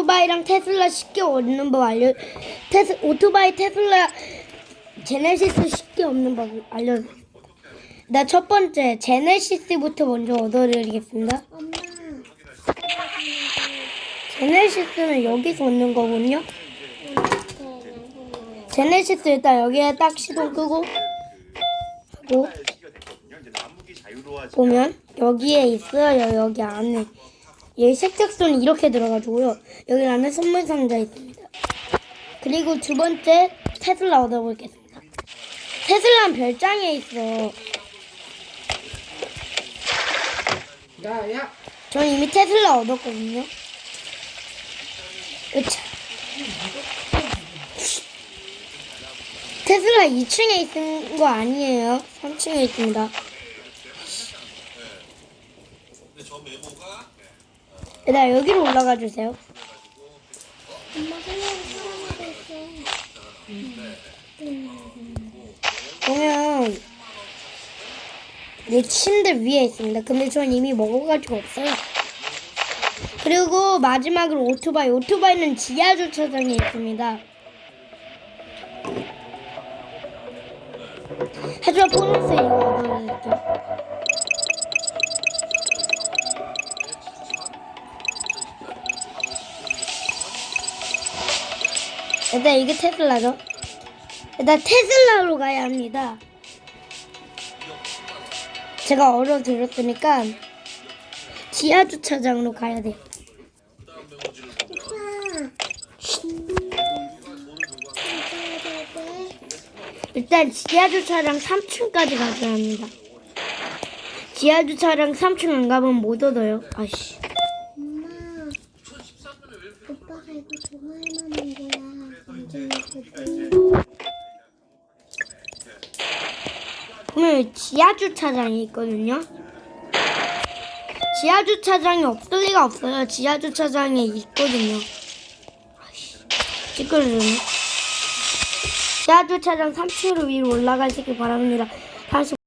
오토바이랑 테슬라 쉽게 얻는 법 알려 테스 오토바이 테슬라 제네시스 쉽게 얻는 법 알려. 나 첫 번째 제네시스부터 먼저 얻어드리겠습니다. 엄마. 제네시스는 여기서 얻는 거군요. 제네시스 일단 여기에 딱 시동 끄고 하고 보면 여기에 있어요. 여기 안에 여기 색적선이 이렇게 들어가지고요. 여기 안에 선물 상자 있습니다. 그리고 두 번째 테슬라 얻어보겠습니다. 테슬라는 별장에 있어. 야, 야. 저는 이미 테슬라 얻었거든요. 으차 테슬라 2층에 있는 거 아니에요. 3층에 있습니다 일단 여기로 올라가 주세요. 보면 내 침대 위에 있습니다. 근데 전 이미 먹어가지고 없어요. 그리고 마지막으로 오토바이. 오토바이는 지하 주차장에 있습니다. 하지만 보너스 이거 얻어낼게요. 일단 이게 테슬라죠. 일단 테슬라로 가야 합니다. 제가 얼어 들었으니까 지하 주차장으로 가야 돼요. 일단 지하 주차장 3층까지 가야 합니다. 지하 주차장 3층 안 가면 못 얻어요. 아씨. 엄마. 오빠가 이거 좋아할 만한 거야. 완전 보면 지하 주차장이 있거든요. 지하 주차장이 없을 리가 없어요. 지하 주차장에 있거든요. 찌끄러지네. 지하 주차장 3층으로 위로 올라가시길 바랍니다. 다시